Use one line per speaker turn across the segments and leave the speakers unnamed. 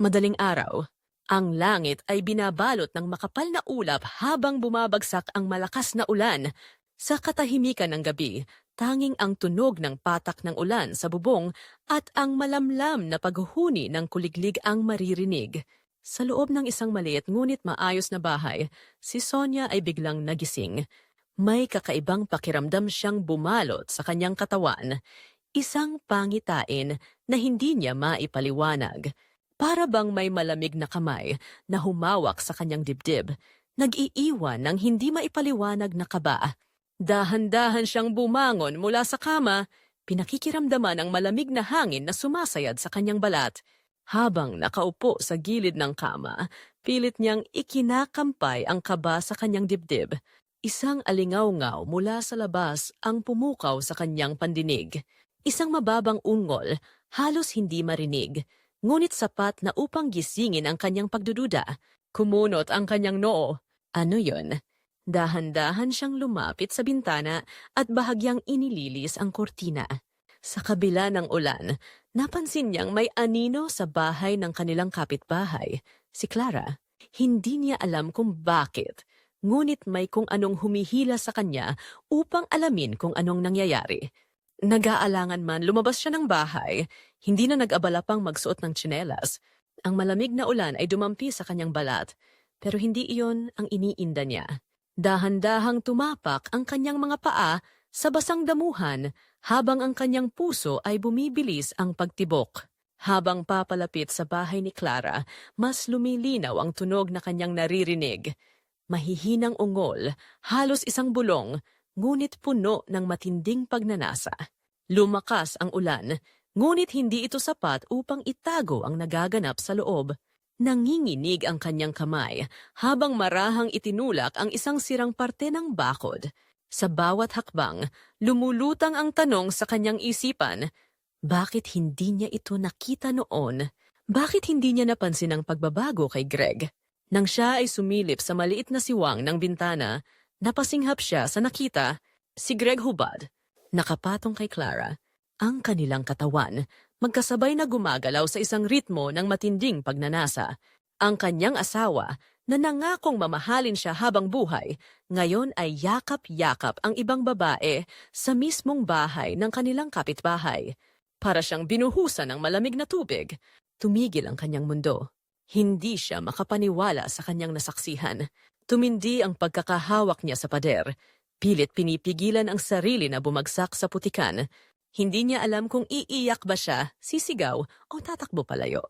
Madaling araw, ang langit ay binabalot ng makapal na ulap habang bumabagsak ang malakas na ulan. Sa katahimikan ng gabi, tanging ang tunog ng patak ng ulan sa bubong at ang malamlam na paghuhuni ng kuliglig ang maririnig. Sa loob ng isang maliit ngunit maayos na bahay, si Sonia ay biglang nagising. May kakaibang pakiramdam siyang bumalot sa kanyang katawan. Isang pangitain na hindi niya maipaliwanag. Para bang may malamig na kamay na humawak sa kanyang dibdib, nag-iiwan ng hindi maipaliwanag na kaba. Dahan-dahan siyang bumangon mula sa kama, pinakikiramdaman ang malamig na hangin na sumasayad sa kanyang balat. Habang nakaupo sa gilid ng kama, pilit niyang ikinakampay ang kaba sa kanyang dibdib. Isang alingaw-ngaw mula sa labas ang pumukaw sa kanyang pandinig. Isang mababang ungol, halos hindi marinig, ngunit sapat na upang gisingin ang kanyang pagdududa. Kumunot ang kanyang noo. Ano yon? Dahan-dahan siyang lumapit sa bintana at bahagyang inililis ang kortina. Sa kabila ng ulan, napansin niyang may anino sa bahay ng kanilang kapitbahay, si Clara. Hindi niya alam kung bakit, ngunit may kung anong humihila sa kanya upang alamin kung anong nangyayari. Nag-aalangan man lumabas siya ng bahay, hindi na nag-abala pang magsuot ng tsinelas. Ang malamig na ulan ay dumampi sa kanyang balat, pero hindi iyon ang iniinda niya. Dahan-dahang tumapak ang kanyang mga paa sa basang damuhan habang ang kanyang puso ay bumibilis ang pagtibok. Habang papalapit sa bahay ni Clara, mas lumilinaw ang tunog na kanyang naririnig. Mahihinang ungol, halos isang bulong, ngunit puno ng matinding pagnanasa. Lumakas ang ulan, ngunit hindi ito sapat upang itago ang nagaganap sa loob. Nanginginig ang kanyang kamay habang marahang itinulak ang isang sirang parte ng bakod. Sa bawat hakbang, lumulutang ang tanong sa kanyang isipan, bakit hindi niya ito nakita noon? Bakit hindi niya napansin ang pagbabago kay Greg? Nang siya ay sumilip sa maliit na siwang ng bintana, napasinghap siya sa nakita si Greg Hubad, nakapatong kay Clara. Ang kanilang katawan, magkasabay na gumagalaw sa isang ritmo ng matinding pagnanasa. Ang kanyang asawa, na nangakong mamahalin siya habang buhay, ngayon ay yakap-yakap ang ibang babae sa mismong bahay ng kanilang kapitbahay. Para siyang binuhusan ng malamig na tubig, tumigil ang kanyang mundo. Hindi siya makapaniwala sa kanyang nasaksihan. Tumindi ang pagkakahawak niya sa pader. Pilit pinipigilan ang sarili na bumagsak sa putikan. Hindi niya alam kung iiyak ba siya, sisigaw o tatakbo palayo.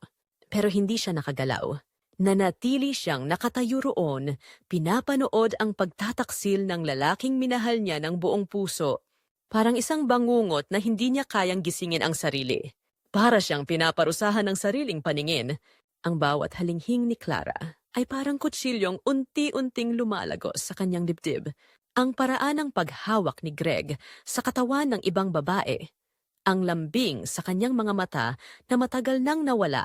Pero hindi siya nakagalaw. Nanatili siyang nakatayo roon, pinapanood ang pagtataksil ng lalaking minahal niya ng buong puso. Parang isang bangungot na hindi niya kayang gisingin ang sarili. Para siyang pinaparusahan ng sariling paningin. Ang bawat halinghing ni Clara ay parang kutsilyong unti-unting lumalagos sa kanyang dibdib. Ang paraan ng paghawak ni Greg sa katawan ng ibang babae. Ang lambing sa kanyang mga mata na matagal nang nawala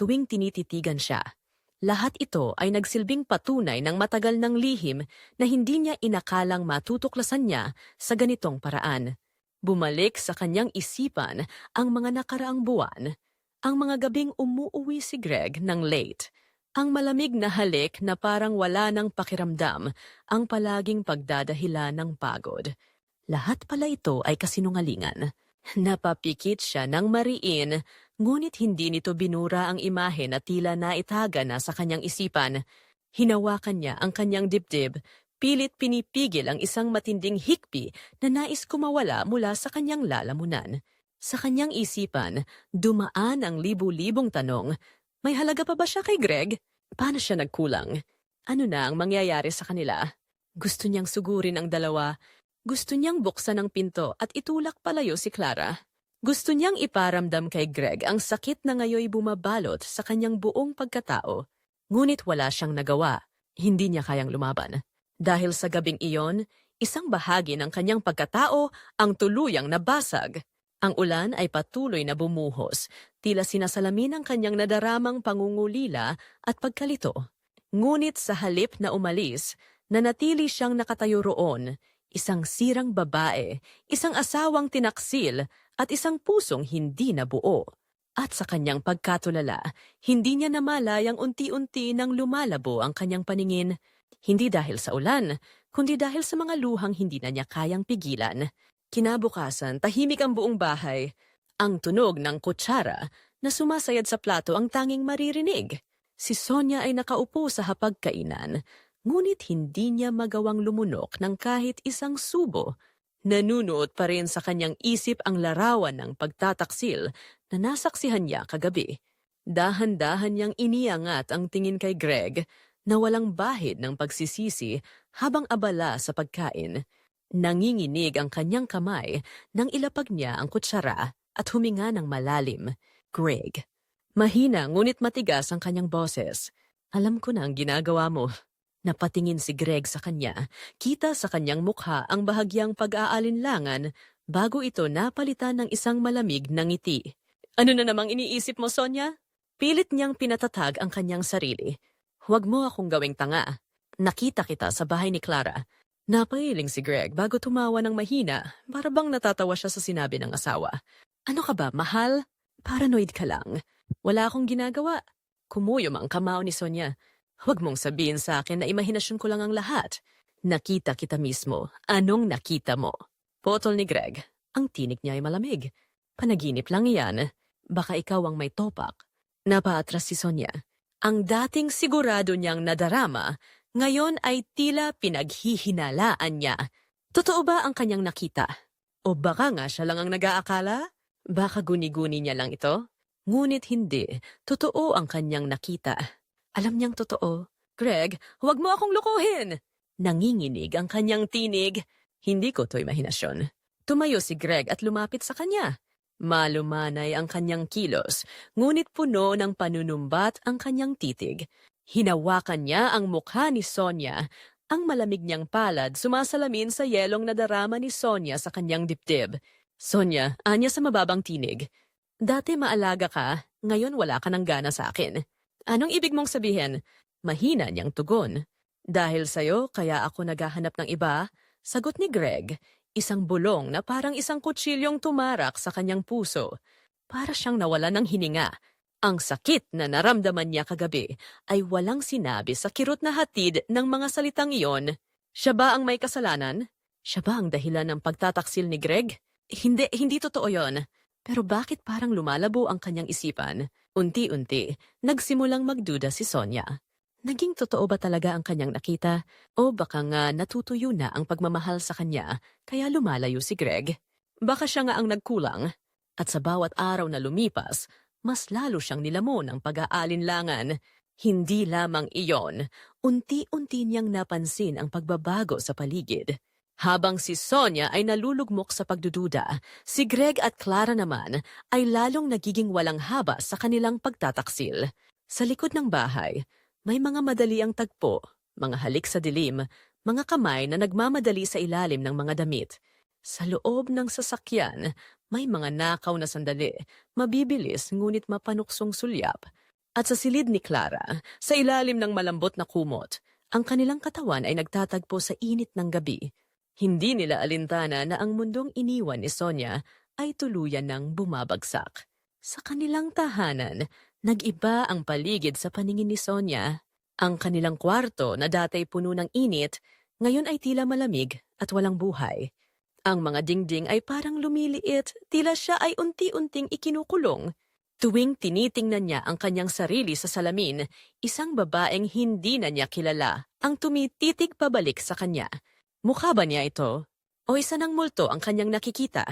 tuwing tinititigan siya. Lahat ito ay nagsilbing patunay ng matagal ng lihim na hindi niya inakalang matutuklasan niya sa ganitong paraan. Bumalik sa kanyang isipan ang mga nakaraang buwan, ang mga gabing umuuwi si Greg ng late, ang malamig na halik na parang wala ng pakiramdam, ang palaging pagdadahila ng pagod. Lahat pala ito ay kasinungalingan. Napapikit siya ng mariin, ngunit hindi nito binura ang imahe na tila naitaga na sa kanyang isipan. Hinawakan niya ang kanyang dibdib, pilit pinipigil ang isang matinding hikpi na nais kumawala mula sa kanyang lalamunan. Sa kanyang isipan, dumaan ang libu-libong tanong, may halaga pa ba siya kay Greg? Paano siya nagkulang? Ano na ang mangyayari sa kanila? Gusto niyang sugurin ang dalawa, gusto niyang buksan ang pinto at itulak palayo si Clara. Gusto niyang iparamdam kay Greg ang sakit na ngayoy bumabalot sa kanyang buong pagkatao. Ngunit wala siyang nagawa. Hindi niya kayang lumaban. Dahil sa gabing iyon, isang bahagi ng kanyang pagkatao ang tuluyang nabasag. Ang ulan ay patuloy na bumuhos, tila sinasalamin ang kanyang nadaramang pangungulila at pagkalito. Ngunit sa halip na umalis, nanatili siyang nakatayo roon, isang sirang babae, isang asawang tinaksil, at isang pusong hindi nabuo. At sa kanyang pagkatulala, hindi niya namalayang unti-unti nang lumalabo ang kanyang paningin. Hindi dahil sa ulan, kundi dahil sa mga luhang hindi na niya kayang pigilan. Kinabukasan, tahimik ang buong bahay. Ang tunog ng kutsara na sumasayad sa plato ang tanging maririnig. Si Sonia ay nakaupo sa hapagkainan, ngunit hindi niya magawang lumunok ng kahit isang subo. Nanunuot pa rin sa kanyang isip ang larawan ng pagtataksil na nasaksihan niya kagabi. Dahan-dahan niyang iniangat ang tingin kay Greg na walang bahid ng pagsisisi habang abala sa pagkain. Nanginginig ang kanyang kamay nang ilapag niya ang kutsara at huminga ng malalim. Greg. Mahina ngunit matigas ang kanyang boses. Alam ko na ang ginagawa mo. Napatingin si Greg sa kanya. Kita sa kanyang mukha ang bahagyang pag-aalinlangan bago ito napalitan ng isang malamig na ngiti. Ano na namang iniisip mo, Sonia? Pilit niyang pinatatag ang kanyang sarili. Huwag mo akong gawing tanga. Nakita kita sa bahay ni Clara. Napailing si Greg bago tumawa ng mahina para bang natatawa siya sa sinabi ng asawa. Ano ka ba, mahal? Paranoid ka lang. Wala akong ginagawa. Kumuyom ang kamao ni Sonia. Huwag mong sabihin sa akin na imahinasyon ko lang ang lahat. Nakita kita mismo. Anong nakita mo? Potol ni Greg. Ang tinik niya ay malamig. Panaginip lang iyan. Baka ikaw ang may topak. Napaatras si Sonia. Ang dating sigurado niyang nadarama, ngayon ay tila pinaghihinalaan niya. Totoo ba ang kanyang nakita? O baka nga siya lang ang nag-aakala? Baka guni-guni niya lang ito? Ngunit hindi. Totoo ang kanyang nakita. Alam niyang totoo. Greg, huwag mo akong lukuhin! Nanginginig ang kanyang tinig. Hindi ko to'y mahinasyon. Tumayo si Greg at lumapit sa kanya. Malumanay ang kanyang kilos, ngunit puno ng panunumbat ang kanyang titig. Hinawakan niya ang mukha ni Sonia. Ang malamig niyang palad sumasalamin sa yelong nadarama ni Sonia sa kanyang dibdib. Sonia, anya sa mababang tinig. Dati maalaga ka, ngayon wala ka ng gana sa akin. Anong ibig mong sabihin? Mahina niyang tugon. Dahil sa'yo, kaya ako naghahanap ng iba? Sagot ni Greg, isang bulong na parang isang kutsilyong tumarak sa kanyang puso. Para siyang nawala ng hininga. Ang sakit na naramdaman niya kagabi ay walang sinabi sa kirot na hatid ng mga salitang iyon. Siya ba ang may kasalanan? Siya ba ang dahilan ng pagtataksil ni Greg? Hindi, hindi totoo yon. Pero bakit parang lumalabo ang kanyang isipan? Unti-unti, nagsimulang magduda si Sonia. Naging totoo ba talaga ang kanyang nakita? O baka nga natutuyo na ang pagmamahal sa kanya, kaya lumalayo si Greg? Baka siya nga ang nagkulang. At sa bawat araw na lumipas, mas lalo siyang nilamon ng pag-aalinlangan. Hindi lamang iyon, unti-unti niyang napansin ang pagbabago sa paligid. Habang si Sonia ay nalulugmok sa pagdududa, si Greg at Clara naman ay lalong nagiging walang haba sa kanilang pagtataksil. Sa likod ng bahay, may mga madali ang tagpo, mga halik sa dilim, mga kamay na nagmamadali sa ilalim ng mga damit. Sa loob ng sasakyan, may mga nakaw na sandali, mabibilis ngunit mapanuksong sulyap. At sa silid ni Clara, sa ilalim ng malambot na kumot, ang kanilang katawan ay nagtatagpo sa init ng gabi. Hindi nila alintana na ang mundong iniwan ni Sonia ay tuluyan ng bumabagsak. Sa kanilang tahanan, nag-iba ang paligid sa paningin ni Sonia. Ang kanilang kwarto na datay puno ng init, ngayon ay tila malamig at walang buhay. Ang mga dingding ay parang lumiliit, tila siya ay unti-unting ikinukulong. Tuwing tinitingnan niya ang kanyang sarili sa salamin, isang babaeng hindi na niya kilala ang tumititig pabalik sa kanya. Mukha ba niya ito? O isa ng multo ang kanyang nakikita?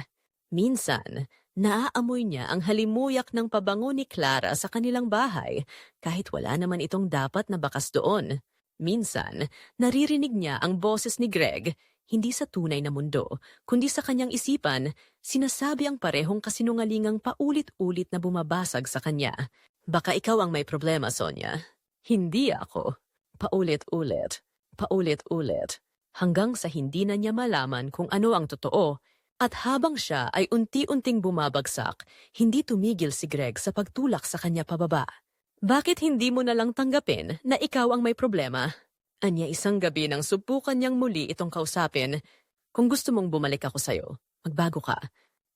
Minsan, naaamoy niya ang halimuyak ng pabango ni Clara sa kanilang bahay kahit wala naman itong dapat na bakas doon. Minsan, naririnig niya ang boses ni Greg, hindi sa tunay na mundo, kundi sa kanyang isipan, sinasabi ang parehong kasinungalingang paulit-ulit na bumabasag sa kanya. Baka ikaw ang may problema, Sonia. Hindi ako. Paulit-ulit. Paulit-ulit hanggang sa hindi na niya malaman kung ano ang totoo. At habang siya ay unti-unting bumabagsak, hindi tumigil si Greg sa pagtulak sa kanya pababa. Bakit hindi mo na lang tanggapin na ikaw ang may problema? Anya isang gabi nang subukan niyang muli itong kausapin. Kung gusto mong bumalik ako sa'yo, magbago ka.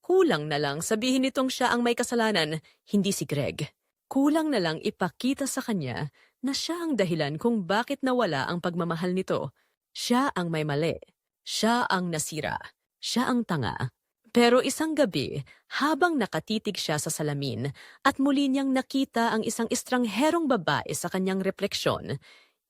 Kulang na lang sabihin nitong siya ang may kasalanan, hindi si Greg. Kulang na lang ipakita sa kanya na siya ang dahilan kung bakit nawala ang pagmamahal nito. Siya ang may mali. Siya ang nasira. Siya ang tanga. Pero isang gabi, habang nakatitig siya sa salamin at muli niyang nakita ang isang estrangherong babae sa kanyang refleksyon,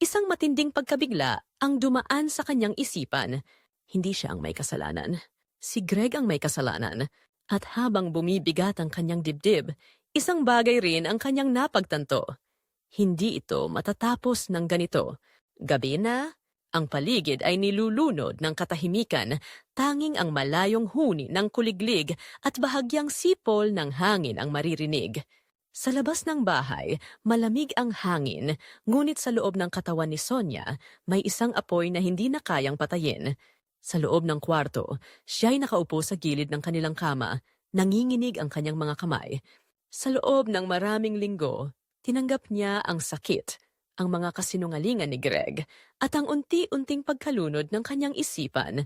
isang matinding pagkabigla ang dumaan sa kanyang isipan. Hindi siya ang may kasalanan. Si Greg ang may kasalanan. At habang bumibigat ang kanyang dibdib, isang bagay rin ang kanyang napagtanto. Hindi ito matatapos ng ganito. Gabi na, ang paligid ay nilulunod ng katahimikan, tanging ang malayong huni ng kuliglig at bahagyang sipol ng hangin ang maririnig. Sa labas ng bahay, malamig ang hangin, ngunit sa loob ng katawan ni Sonia, may isang apoy na hindi na kayang patayin. Sa loob ng kwarto, siya'y nakaupo sa gilid ng kanilang kama, nanginginig ang kanyang mga kamay. Sa loob ng maraming linggo, tinanggap niya ang sakit, ang mga kasinungalingan ni Greg, at ang unti-unting pagkalunod ng kanyang isipan.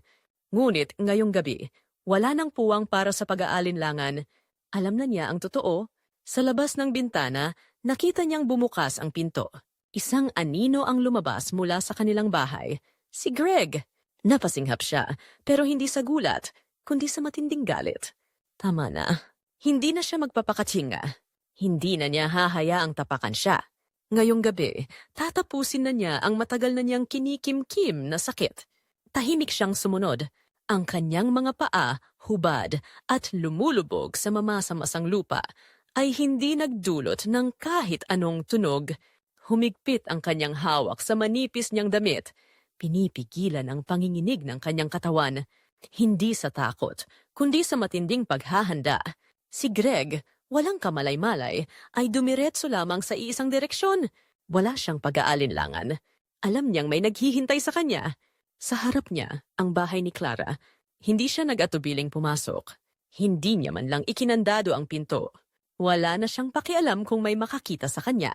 Ngunit ngayong gabi, wala nang puwang para sa pag-aalinlangan. Alam na niya ang totoo. Sa labas ng bintana, nakita niyang bumukas ang pinto. Isang anino ang lumabas mula sa kanilang bahay. Si Greg. Napasinghap siya, pero hindi sa gulat, kundi sa matinding galit. Tama na. Hindi na siya magpapakatsinga. Hindi na niya hahayaang tapakan siya. Ngayong gabi, tatapusin na niya ang matagal na niyang kinikim-kim na sakit. Tahimik siyang sumunod. Ang kanyang mga paa, hubad at lumulubog sa mamasamasang lupa ay hindi nagdulot ng kahit anong tunog. Humigpit ang kanyang hawak sa manipis niyang damit. Pinipigilan ang panginginig ng kanyang katawan. Hindi sa takot, kundi sa matinding paghahanda. Si Greg, walang kamalay-malay, ay dumiretso lamang sa iisang direksyon. Wala siyang pag-aalinlangan. Alam niyang may naghihintay sa kanya. Sa harap niya, ang bahay ni Clara. Hindi siya nag-atubiling pumasok. Hindi niya man lang ikinandado ang pinto. Wala na siyang pakialam kung may makakita sa kanya.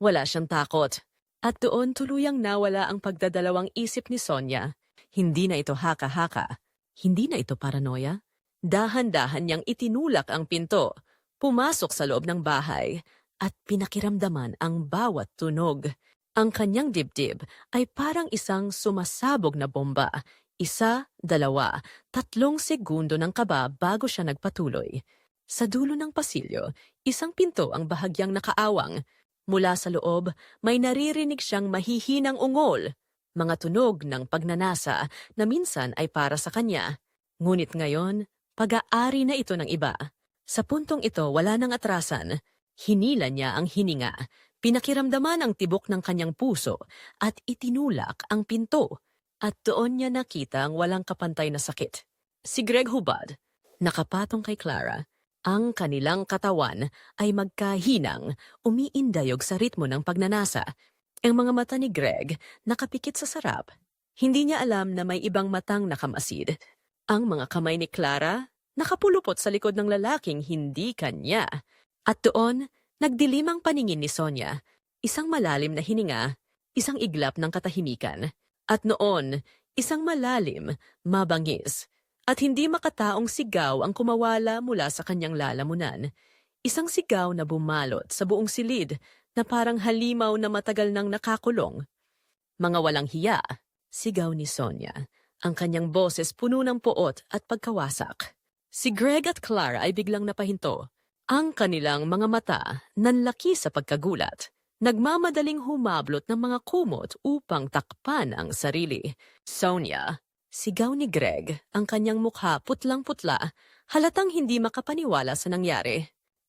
Wala siyang takot. At doon tuluyang nawala ang pagdadalawang isip ni Sonia. Hindi na ito haka-haka. Hindi na ito paranoia. Dahan-dahan niyang itinulak ang pinto, pumasok sa loob ng bahay, at pinakiramdaman ang bawat tunog. Ang kanyang dibdib ay parang isang sumasabog na bomba. Isa, dalawa, tatlong segundo ng kaba bago siya nagpatuloy. Sa dulo ng pasilyo, isang pinto ang bahagyang nakaawang. Mula sa loob, may naririnig siyang mahihinang ungol. Mga tunog ng pagnanasa na minsan ay para sa kanya. Ngunit ngayon, pag-aari na ito ng iba. Sa puntong ito, wala nang atrasan. Hinila niya ang hininga. Pinakiramdaman ang tibok ng kanyang puso at itinulak ang pinto. At doon niya nakita ang walang kapantay na sakit. Si Greg Hubad, nakapatong kay Clara, ang kanilang katawan ay magkahinang, umiindayog sa ritmo ng pagnanasa. Ang mga mata ni Greg nakapikit sa sarap. Hindi niya alam na may ibang matang nakamasid. Ang mga kamay ni Clara nakapulupot sa likod ng lalaking hindi kanya. At doon, nagdilim ang paningin ni Sonia, isang malalim na hininga, isang iglap ng katahimikan. At noon, isang malalim, mabangis, at hindi makataong sigaw ang kumawala mula sa kanyang lalamunan. Isang sigaw na bumalot sa buong silid na parang halimaw na matagal nang nakakulong. Mga walang hiya, sigaw ni Sonia. Ang kanyang boses puno ng poot at pagkawasak. Si Greg at Clara ay biglang napahinto. Ang kanilang mga mata nanlaki sa pagkagulat. Nagmamadaling humablot ng mga kumot upang takpan ang sarili. Sonia, sigaw ni Greg, ang kanyang mukha putlang-putla, halatang hindi makapaniwala sa nangyari.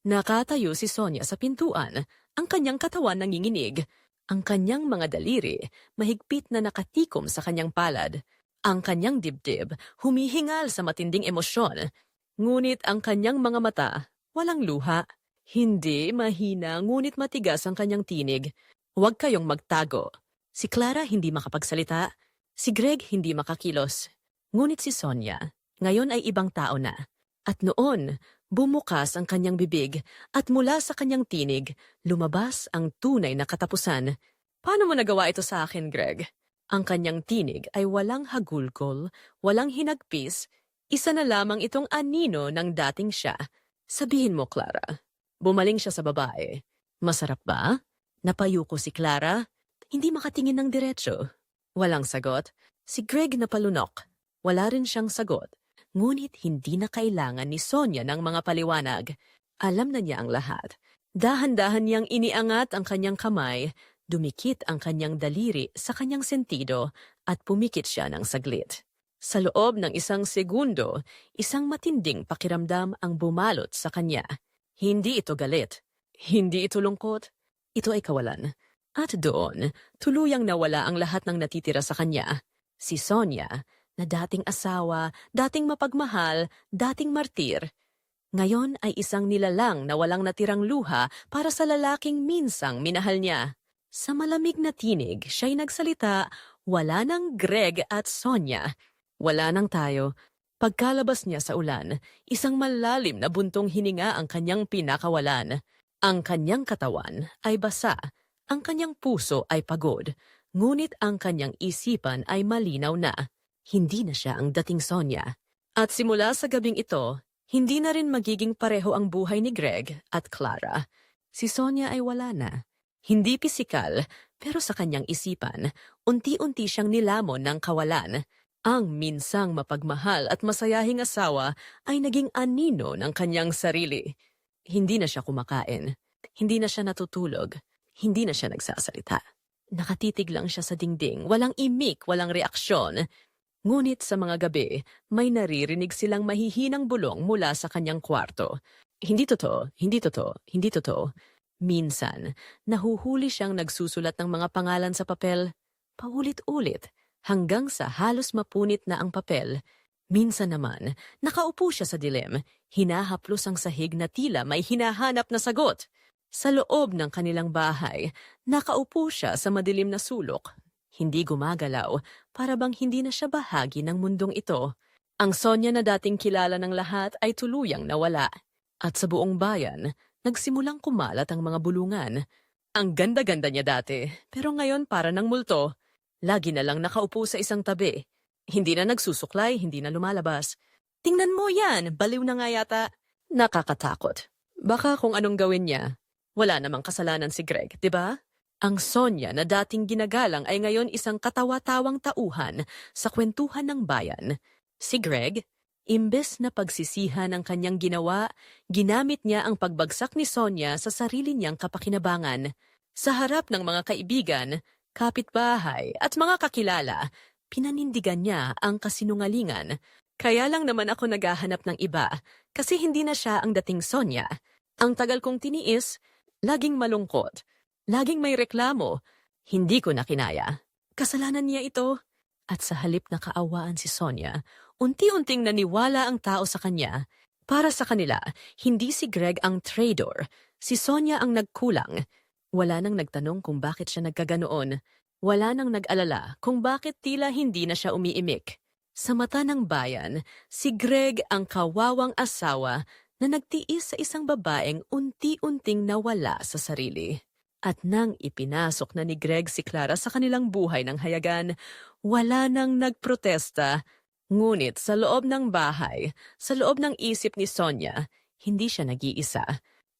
Nakatayo si Sonia sa pintuan, ang kanyang katawan nanginginig, ang kanyang mga daliri mahigpit na nakatikom sa kanyang palad, ang kanyang dibdib humihingal sa matinding emosyon, ngunit ang kanyang mga mata walang luha. Hindi mahina ngunit matigas ang kanyang tinig. Huwag kayong magtago. Si Clara hindi makapagsalita. Si Greg hindi makakilos. Ngunit si Sonia, ngayon ay ibang tao na. At noon, bumukas ang kanyang bibig at mula sa kanyang tinig, lumabas ang tunay na katapusan. Paano mo nagawa ito sa akin, Greg? Ang kanyang tinig ay walang hagulgol, walang hinagpis, Isa na lamang itong anino ng dating siya. Sabihin mo, Clara. Bumaling siya sa babae. Masarap ba? Napayuko si Clara. Hindi makatingin ng diretsyo. Walang sagot. Si Greg napalunok. Wala rin siyang sagot. Ngunit hindi na kailangan ni Sonia ng mga paliwanag. Alam na niya ang lahat. Dahan-dahan niyang iniangat ang kanyang kamay, dumikit ang kanyang daliri sa kanyang sentido at pumikit siya ng saglit. Sa loob ng isang segundo, isang matinding pakiramdam ang bumalot sa kanya. Hindi ito galit. Hindi ito lungkot. Ito ay kawalan. At doon, tuluyang nawala ang lahat ng natitira sa kanya. Si Sonia, na dating asawa, dating mapagmahal, dating martir, ngayon ay isang nilalang na walang natirang luha para sa lalaking minsang minahal niya. Sa malamig na tinig, siya'y nagsalita, wala nang Greg at Sonia. Wala nang tayo. Pagkalabas niya sa ulan, isang malalim na buntong hininga ang kanyang pinakawalan. Ang kanyang katawan ay basa, ang kanyang puso ay pagod, ngunit ang kanyang isipan ay malinaw na. Hindi na siya ang dating Sonia. At simula sa gabing ito, hindi na rin magiging pareho ang buhay ni Greg at Clara. Si Sonia ay wala na. Hindi pisikal, pero sa kanyang isipan, unti-unti siyang nilamon ng kawalan. Ang minsang mapagmahal at masayahing asawa ay naging anino ng kanyang sarili. Hindi na siya kumakain. Hindi na siya natutulog. Hindi na siya nagsasalita. Nakatitig lang siya sa dingding, walang imik, walang reaksyon. Ngunit sa mga gabi, may naririnig silang mahihinang bulong mula sa kanyang kwarto. Hindi totoo, hindi totoo, hindi totoo. Minsan, nahuhuli siyang nagsusulat ng mga pangalan sa papel, paulit-ulit, hanggang sa halos mapunit na ang papel. Minsan naman, nakaupo siya sa dilim, hinahaplos ang sahig na tila may hinahanap na sagot. Sa loob ng kanilang bahay, nakaupo siya sa madilim na sulok, hindi gumagalaw, para bang hindi na siya bahagi ng mundong ito. Ang Sonya na dating kilala ng lahat ay tuluyang nawala. At sa buong bayan, nagsimulang kumalat ang mga bulungan. Ang ganda-ganda niya dati, pero ngayon para ng multo. Lagi na lang nakaupo sa isang tabi. Hindi na nagsusuklay, hindi na lumalabas. Tingnan mo yan, baliw na nga yata. Nakakatakot. Baka kung anong gawin niya. Wala namang kasalanan si Greg, di ba? Ang Sonya na dating ginagalang ay ngayon isang katawa-tawang tauhan sa kwentuhan ng bayan. Si Greg, imbes na pagsisihan ang kanyang ginawa, ginamit niya ang pagbagsak ni Sonya sa sarili niyang kapakinabangan. Sa harap ng mga kaibigan, kapitbahay at mga kakilala, pinanindigan niya ang kasinungalingan. Kaya lang naman ako naghahanap ng iba kasi hindi na siya ang dating Sonya. Ang tagal kong tiniis, laging malungkot. Laging may reklamo. Hindi ko na kinaya. Kasalanan niya ito. At sa halip na kaawaan si Sonia, unti-unting naniwala ang tao sa kanya. Para sa kanila, hindi si Greg ang traitor. Si Sonia ang nagkulang. Wala nang nagtanong kung bakit siya nagkaganoon. Wala nang nag-alala kung bakit tila hindi na siya umiimik. Sa mata ng bayan, si Greg ang kawawang asawa na nagtiis sa isang babaeng unti-unting nawala sa sarili. At nang ipinasok na ni Greg si Clara sa kanilang buhay ng hayagan, wala nang nagprotesta. Ngunit sa loob ng bahay, sa loob ng isip ni Sonia, hindi siya nag-iisa.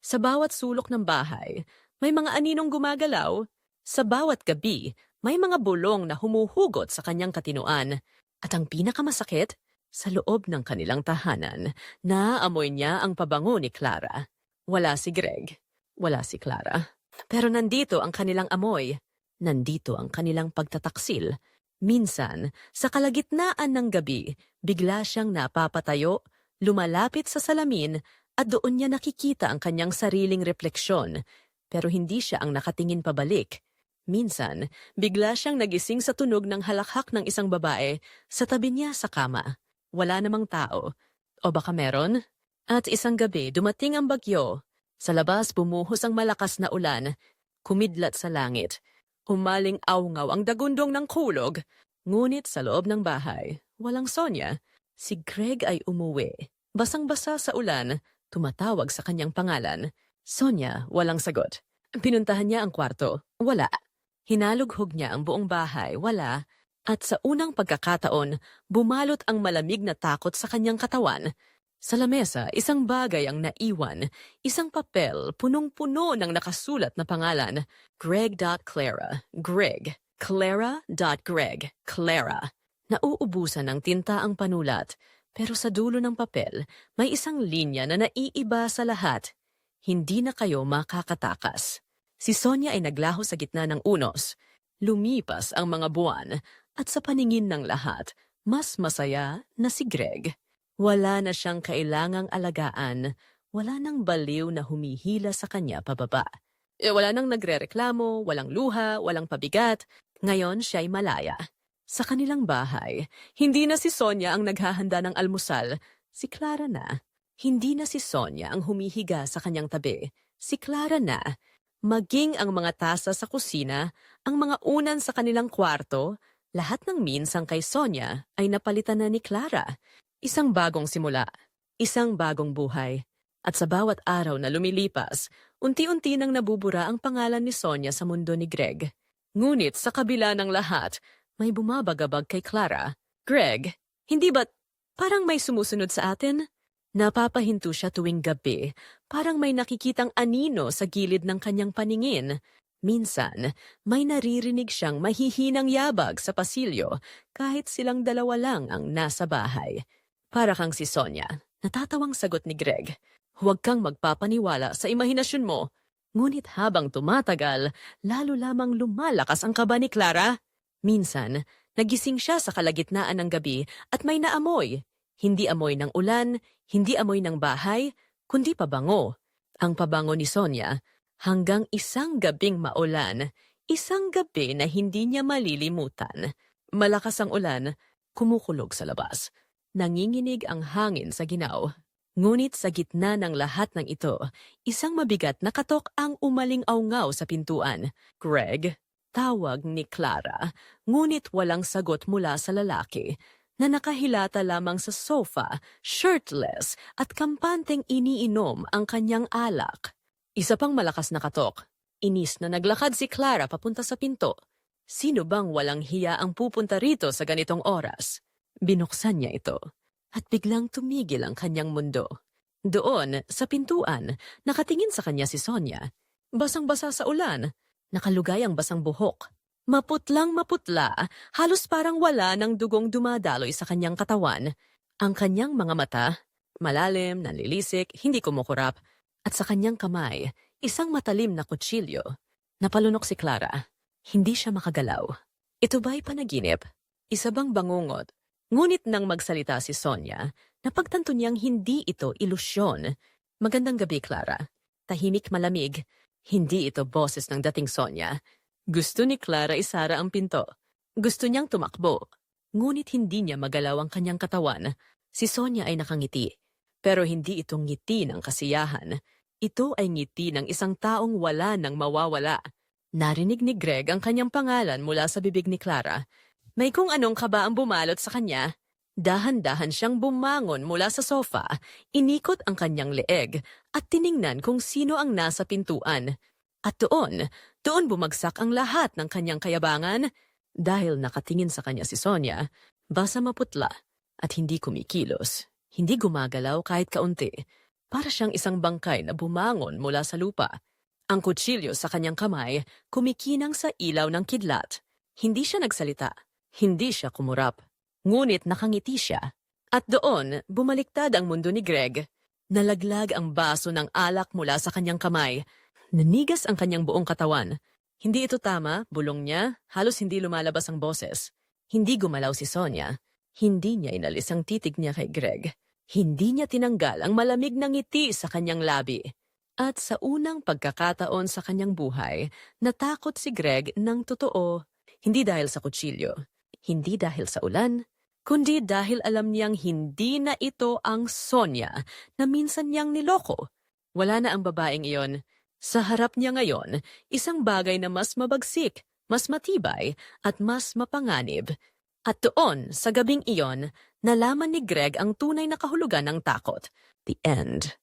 Sa bawat sulok ng bahay, may mga aninong gumagalaw. Sa bawat gabi, may mga bulong na humuhugot sa kanyang katinuan. At ang pinakamasakit, sa loob ng kanilang tahanan, naaamoy niya ang pabango ni Clara. Wala si Greg, wala si Clara. Pero nandito ang kanilang amoy. Nandito ang kanilang pagtataksil. Minsan, sa kalagitnaan ng gabi, bigla siyang napapatayo, lumalapit sa salamin at doon niya nakikita ang kanyang sariling refleksyon. Pero hindi siya ang nakatingin pabalik. Minsan, bigla siyang nagising sa tunog ng halakhak ng isang babae sa tabi niya sa kama. Wala namang tao. O baka meron? At isang gabi, dumating ang bagyo sa labas bumuhos ang malakas na ulan, kumidlat sa langit. Umaling awngaw ang dagundong ng kulog. Ngunit sa loob ng bahay, walang Sonya. Si Greg ay umuwi. Basang-basa sa ulan, tumatawag sa kanyang pangalan. Sonya, walang sagot. Pinuntahan niya ang kwarto. Wala. Hinalughog niya ang buong bahay. Wala. At sa unang pagkakataon, bumalot ang malamig na takot sa kanyang katawan. Sa lamesa, isang bagay ang naiwan, isang papel punong-puno ng nakasulat na pangalan, Greg.Clara, Greg, Clara.Greg, Clara. Nauubusan ng tinta ang panulat, pero sa dulo ng papel, may isang linya na naiiba sa lahat. Hindi na kayo makakatakas. Si Sonia ay naglaho sa gitna ng unos. Lumipas ang mga buwan at sa paningin ng lahat, mas masaya na si Greg. Wala na siyang kailangang alagaan, wala nang baliw na humihila sa kanya pababa. E, wala nang nagrereklamo, walang luha, walang pabigat. Ngayon siya'y malaya. Sa kanilang bahay, hindi na si Sonia ang naghahanda ng almusal, si Clara na. Hindi na si Sonia ang humihiga sa kanyang tabi, si Clara na. Maging ang mga tasa sa kusina, ang mga unan sa kanilang kwarto, lahat ng minsang kay Sonia ay napalitan na ni Clara. Isang bagong simula, isang bagong buhay. At sa bawat araw na lumilipas, unti-unti nang nabubura ang pangalan ni Sonia sa mundo ni Greg. Ngunit sa kabila ng lahat, may bumabagabag kay Clara. Greg, hindi ba't parang may sumusunod sa atin? Napapahinto siya tuwing gabi, parang may nakikitang anino sa gilid ng kanyang paningin. Minsan, may naririnig siyang mahihinang yabag sa pasilyo kahit silang dalawa lang ang nasa bahay. Para kang si Sonia, natatawang sagot ni Greg. Huwag kang magpapaniwala sa imahinasyon mo. Ngunit habang tumatagal, lalo lamang lumalakas ang kaba ni Clara. Minsan, nagising siya sa kalagitnaan ng gabi at may naamoy. Hindi amoy ng ulan, hindi amoy ng bahay, kundi pabango. Ang pabango ni Sonia hanggang isang gabing maulan, isang gabi na hindi niya malilimutan. Malakas ang ulan, kumukulog sa labas. Nanginginig ang hangin sa ginaw. Ngunit sa gitna ng lahat ng ito, isang mabigat na katok ang umaling aungaw sa pintuan. Greg, tawag ni Clara, ngunit walang sagot mula sa lalaki na nakahilata lamang sa sofa, shirtless at kampanteng iniinom ang kanyang alak. Isa pang malakas na katok. Inis na naglakad si Clara papunta sa pinto. Sino bang walang hiya ang pupunta rito sa ganitong oras? Binuksan niya ito at biglang tumigil ang kanyang mundo. Doon, sa pintuan, nakatingin sa kanya si Sonia. Basang-basa sa ulan, nakalugay ang basang buhok. Maputlang maputla, halos parang wala ng dugong dumadaloy sa kanyang katawan. Ang kanyang mga mata, malalim, nanlilisik, hindi kumukurap, at sa kanyang kamay, isang matalim na kutsilyo. Napalunok si Clara. Hindi siya makagalaw. Ito ba'y panaginip? Isa bang bangungot Ngunit nang magsalita si Sonia, napagtanto niyang hindi ito ilusyon. Magandang gabi, Clara. Tahimik malamig. Hindi ito boses ng dating Sonia. Gusto ni Clara isara ang pinto. Gusto niyang tumakbo. Ngunit hindi niya magalaw ang kanyang katawan. Si Sonia ay nakangiti. Pero hindi ito ngiti ng kasiyahan. Ito ay ngiti ng isang taong wala nang mawawala. Narinig ni Greg ang kanyang pangalan mula sa bibig ni Clara. May kung anong kaba ang bumalot sa kanya. Dahan-dahan siyang bumangon mula sa sofa, inikot ang kanyang leeg at tiningnan kung sino ang nasa pintuan. At doon, doon bumagsak ang lahat ng kanyang kayabangan dahil nakatingin sa kanya si Sonia, basa maputla at hindi kumikilos. Hindi gumagalaw kahit kaunti. Para siyang isang bangkay na bumangon mula sa lupa. Ang kutsilyo sa kanyang kamay kumikinang sa ilaw ng kidlat. Hindi siya nagsalita. Hindi siya kumurap. Ngunit nakangiti siya. At doon, bumaliktad ang mundo ni Greg. Nalaglag ang baso ng alak mula sa kanyang kamay. Nanigas ang kanyang buong katawan. Hindi ito tama, bulong niya, halos hindi lumalabas ang boses. Hindi gumalaw si Sonia. Hindi niya inalis ang titig niya kay Greg. Hindi niya tinanggal ang malamig na ngiti sa kanyang labi. At sa unang pagkakataon sa kanyang buhay, natakot si Greg ng totoo. Hindi dahil sa kutsilyo, hindi dahil sa ulan, kundi dahil alam niyang hindi na ito ang Sonia na minsan niyang niloko. Wala na ang babaeng iyon. Sa harap niya ngayon, isang bagay na mas mabagsik, mas matibay, at mas mapanganib. At doon, sa gabing iyon, nalaman ni Greg ang tunay na kahulugan ng takot. The end.